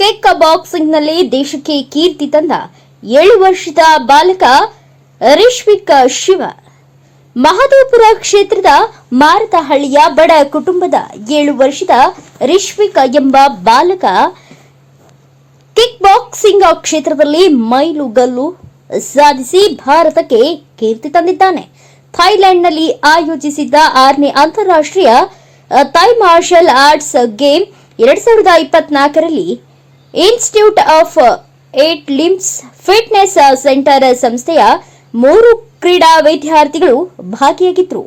Kick ಬಾಕ್ಸಿಂಗ್ನಲ್ಲಿ ದೇಶಕ್ಕೆ ಕೀರ್ತಿ ತಂದ ಏಳು ವರ್ಷದ ಬಾಲಕ ರಿಶ್ವಿಕ್ ಶಿವ. ಮಹದೇವಪುರ ಕ್ಷೇತ್ರದ ಮಾರತಹಳ್ಳಿಯ ಬಡ ಕುಟುಂಬದ ಏಳು ವರ್ಷದ ರಿಶ್ವಿಕ್ ಎಂಬ ಬಾಲಕ ಕಿಕ್ ಬಾಕ್ಸಿಂಗ್ ಕ್ಷೇತ್ರದಲ್ಲಿ ಮೈಲುಗಲ್ಲು ಸಾಧಿಸಿ ಭಾರತಕ್ಕೆ ಕೀರ್ತಿ ತಂದಿದ್ದಾನೆ. ಥೈಲ್ಯಾಂಡ್ನಲ್ಲಿ ಆಯೋಜಿಸಿದ್ದ ಆರನೇ ಅಂತಾರಾಷ್ಟ್ರೀಯ ಥೈ ಮಾರ್ಷಲ್ ಆರ್ಟ್ಸ್ ಗೇಮ್ ಎರಡ್ ಸಾವಿರದ ಇಪ್ಪತ್ನಾಲ್ಕರಲ್ಲಿ institute of eight limbs fitness centre ಸಂಸ್ಥೆಯ ಮೂರು ಕ್ರೀಡಾ ವಿದ್ಯಾರ್ಥಿಗಳು ಭಾಗಿಯಾಗಿದ್ದರು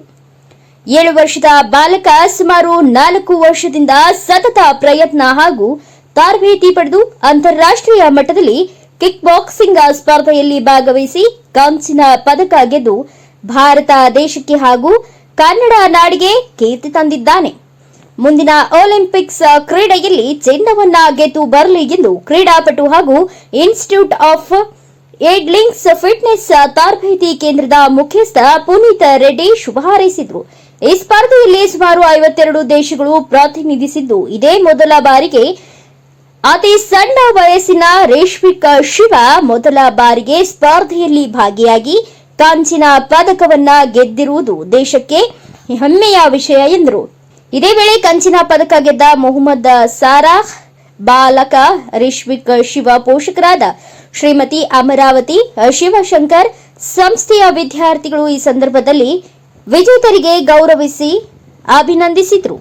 ಏಳು ವರ್ಷದ ಬಾಲಕ ಸುಮಾರು ನಾಲ್ಕು ವರ್ಷದಿಂದ ಸತತ ಪ್ರಯತ್ನ ಹಾಗೂ ತರಬೇತಿ ಪಡೆದು ಅಂತಾರಾಷ್ಟ್ರೀಯ ಮಟ್ಟದಲ್ಲಿ ಕಿಕ್ ಬಾಕ್ಸಿಂಗ್ ಸ್ಪರ್ಧೆಯಲ್ಲಿ ಭಾಗವಹಿಸಿ ಕಂಚಿನ ಪದಕ ಗೆದ್ದು ಭಾರತ ದೇಶಕ್ಕೆ ಹಾಗೂ ಕನ್ನಡ ನಾಡಿಗೆ ಕೀರ್ತಿ ತಂದಿದ್ದಾನೆ. ಮುಂದಿನ ಒಲಿಂಪಿಕ್ಸ್ ಕ್ರೀಡೆಯಲ್ಲಿ ಚಿನ್ನವನ್ನ ಗೆದ್ದು ಬರಲಿ ಎಂದು ಕ್ರೀಡಾಪಟು ಹಾಗೂ ಇನ್ಸ್ಟಿಟ್ಯೂಟ್ ಆಫ್ ಏಡ್ಲಿಂಗ್ಸ್ ಫಿಟ್ನೆಸ್ ತರಬೇತಿ ಕೇಂದ್ರದ ಮುಖ್ಯಸ್ಥ ಪುನೀತ್ ರೆಡ್ಡಿ ಶುಭ ಹಾರೈಸಿದರು. ಈ ಸ್ಪರ್ಧೆಯಲ್ಲಿ ಸುಮಾರು ಐವತ್ತೆರಡು ದೇಶಗಳು ಪ್ರತಿನಿಧಿಸಿದ್ದು, ಇದೇ ಮೊದಲ ಬಾರಿಗೆ ಅತಿ ಸಣ್ಣ ವಯಸ್ಸಿನ ರೇಷ್ಮಿಕ ಶಿವ ಮೊದಲ ಬಾರಿಗೆ ಸ್ಪರ್ಧೆಯಲ್ಲಿ ಭಾಗಿಯಾಗಿ ಕಾಂಚಿನ ಪದಕವನ್ನ ಗೆದ್ದಿರುವುದು ದೇಶಕ್ಕೆ ಹೆಮ್ಮೆಯ ವಿಷಯ ಎಂದರು. ಇದೇ ವೇಳೆ ಕಂಚಿನ ಪದಕ ಗೆದ್ದ ಮೊಹಮ್ಮದ್ ಸಾರಾಹ್ ಬಾಲಕ ರಿಶ್ವಿಕ್ ಶಿವ ಪೋಷಕರಾದ ಶ್ರೀಮತಿ ಅಮರಾವತಿ, ಶಿವಶಂಕರ್ ಸಂಸ್ಥೆಯ ವಿದ್ಯಾರ್ಥಿಗಳು ಈ ಸಂದರ್ಭದಲ್ಲಿ ವಿಜೇತರಿಗೆ ಗೌರವಿಸಿ ಅಭಿನಂದಿಸಿದರು.